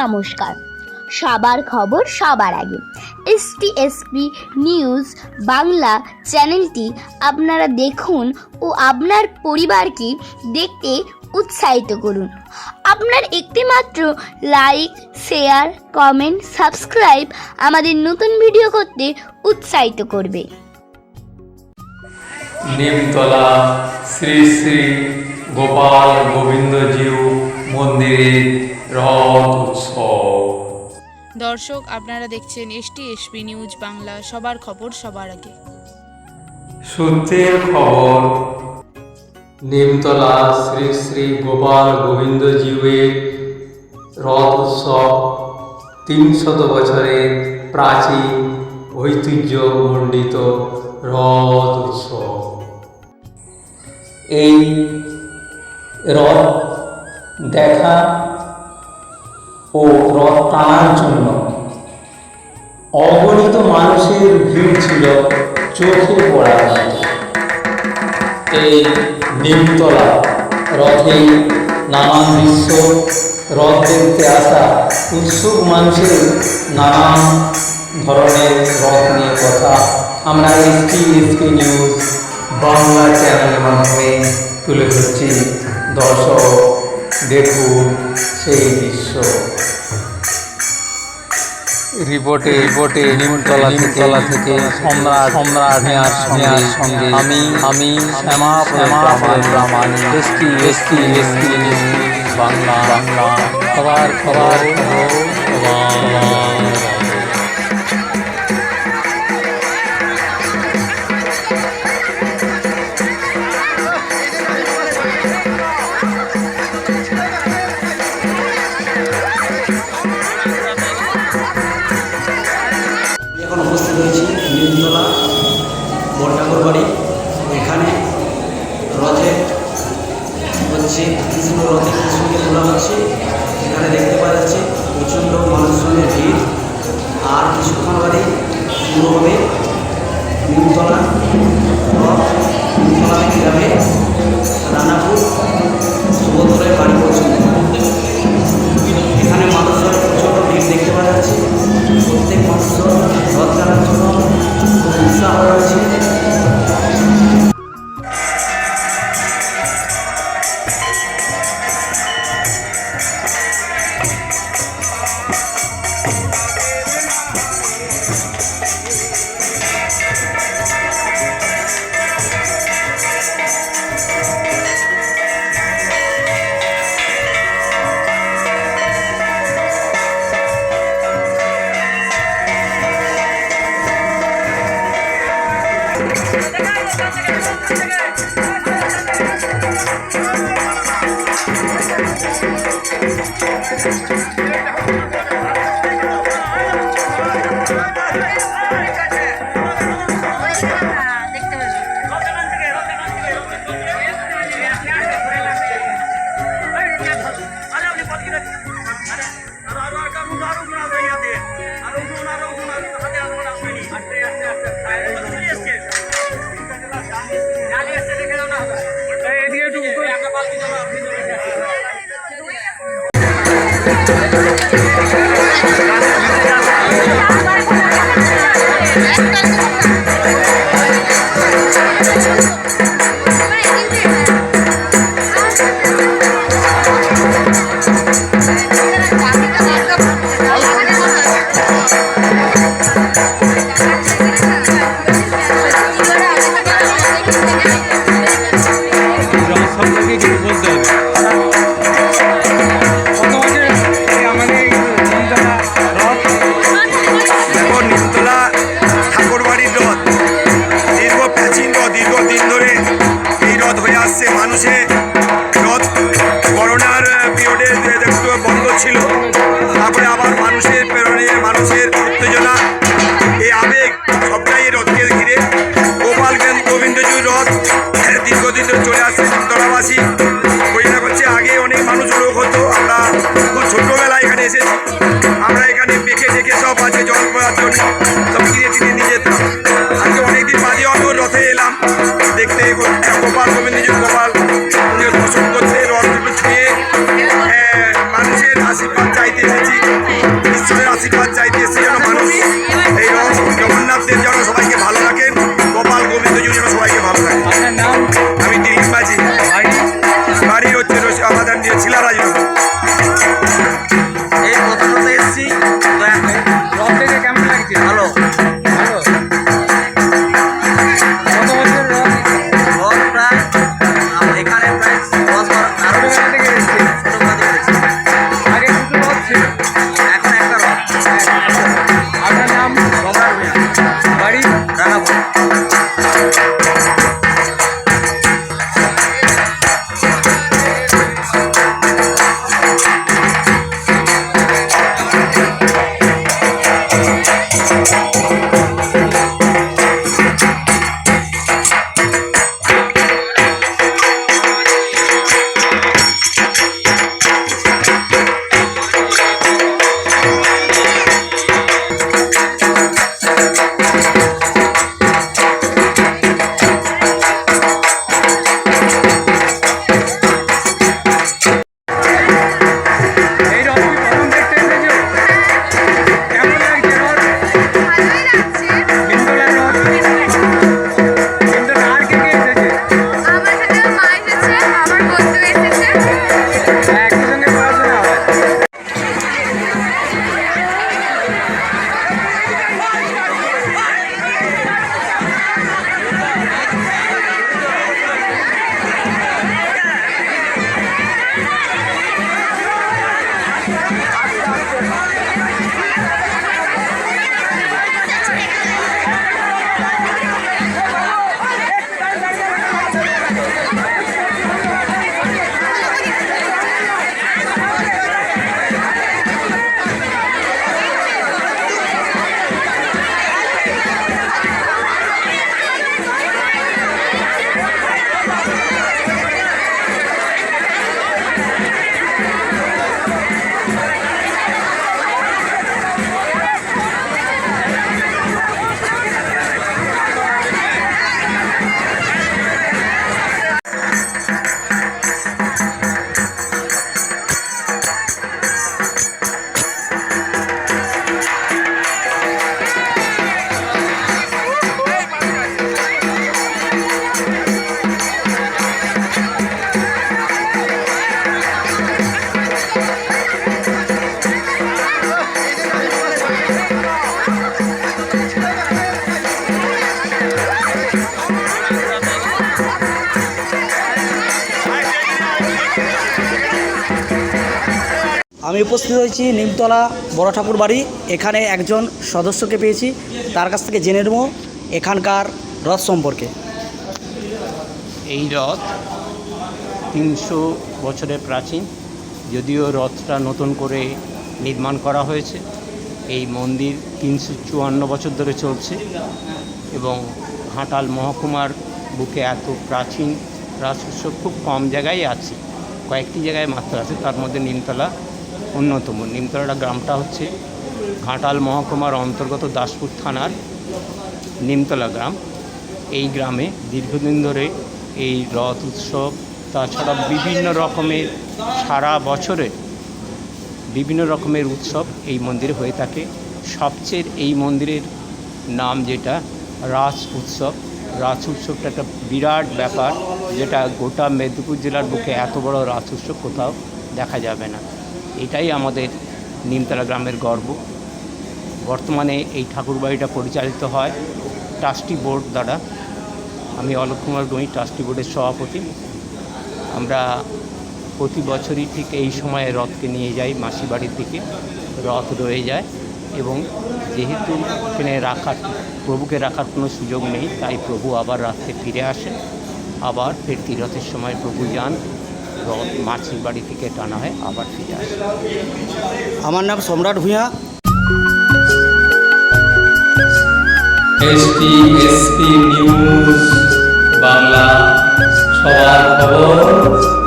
নমস্কার। সবার খবর সবার আগে। এসটিএসপি নিউজ বাংলা চ্যানেলটি আপনারা দেখুন ও আপনার পরিবারকে দেখতে উৎসাহিত করুন। আপনার একটিমাত্র লাইক শেয়ার কমেন্ট সাবস্ক্রাইব আমাদের নতুন ভিডিও করতে উৎসাহিত করবে। নিমতলা শ্রী শ্রী গোপাল গোবিন্দজিউ মন্দিরে রথ উৎসব। দর্শক আপনারা দেখছেন এসটি এসপি নিউজ বাংলা। সবার খবর সবার আগে। সূত্রের খবর। নিমতলা শ্রী শ্রী গোপাল গোবিন্দজিউয়ের রথ উৎসব তিনশত বছরের প্রাচীন ঐতিহ্যমণ্ডিত রথ উৎসব। এই রথ দেখা ও রথ টানার জন্য। অগণিত মানুষের ভিড় ছিল চোখে পড়ার এই নিমতলা রথে নানান দৃশ্য, রথ দেখতে আসা উৎসুক মানুষের নানান ধরনের রথ নিয়ে কথা। আমরা এসটি এসপি নিউজ, বাংলা চ্যানেলের মাধ্যমে তুলে ধরছি। দর্শক দেখুন সেই দৃশ্য। রিপোর্টে রিপোর্টে নিমতলা নিমতলা থেকে সম্রাট সম্রাট নেয়ার সঙ্গে সঙ্গে আমি আমি Shyama Shyama Pramanik ST ST ST Bangla. Bangla. খবর খবর খবর নিমতলা বড়ঠাকুর বাড়ি। এখানে রথে হচ্ছে কৃষ্ণ রথে কৃষ্ণকে তোলা হচ্ছে। এখানে দেখতে পাওয়া যাচ্ছে প্রচণ্ড মানুষজনের ভিড়। আর কিছুক্ষণ বাড়ি শুরু হবে নিমতলা রথ। দেখো মানুষের প্রেরণে মানুষের উত্তেজনা। এই আবেগ সবটাই রথকে ঘিরে। গোপাল গোবিন্দজুর রথ? দীর্ঘদিন চলে আমি উপস্থিত হয়েছি নিমতলা বড় ঠাকুর বাড়ি। এখানে একজন সদস্যকে পেয়েছি। তার কাছ থেকে জেনে নেব এখানকার রথ সম্পর্কে। এই রথ তিনশো বছরের প্রাচীন। যদিও রথটা নতুন করে নির্মাণ করা হয়েছে। এই মন্দির তিনশো চুয়ান্ন বছর ধরে চলছে এবং ঘাটাল মহকুমার বুকে এত প্রাচীন রাজ উৎসব খুব কম জায়গায় আছে। কয়েকটি জায়গায় মাত্র আছে, তার মধ্যে নিমতলা অন্যতম। নিমতলা গ্রামটা হচ্ছে ঘাটাল মহকুমার অন্তর্গত দাসপুর থানার নিমতলা গ্রাম। এই গ্রামে দীর্ঘদিন ধরে এই রথ উৎসব, তাছাড়া বিভিন্ন রকমের সারা বছরে বিভিন্ন রকমের উৎসব এই মন্দিরে হয়ে থাকে। সবচেয়ে এই মন্দিরের নাম যেটা, রাস উৎসব। রাস উৎসবটা একটা বিরাট ব্যাপার, যেটা গোটা মেদিনীপুর জেলার বুকে এত বড় রাস উৎসব কোথাও দেখা যাবে না। এটাই আমাদের নিমতলা গ্রামের গর্ব। বর্তমানে এই ঠাকুরবাড়িটা পরিচালিত হয় ট্রাস্টি বোর্ড দ্বারা। আমি অলোক কুমার গণি, ট্রাস্টি বোর্ডের সভাপতি। আমরা প্রতি বছরই ঠিক এই সময়ে রথকে নিয়ে যাই মাসি বাড়ির দিকে। রথ রয়ে যায় এবং যেহেতু এখানে রাখার, প্রভুকে রাখার কোনো সুযোগ নেই, তাই প্রভু আবার রাত্রে ফিরে আসেন আবার ফের তীরথের সময় প্রভু যান। রথ মাছির বাড়ি থেকে টানা হয় আবার ফিরে আসে। আমার নাম সম্রাট এসপি নিউজ বাংলা সবার খবর।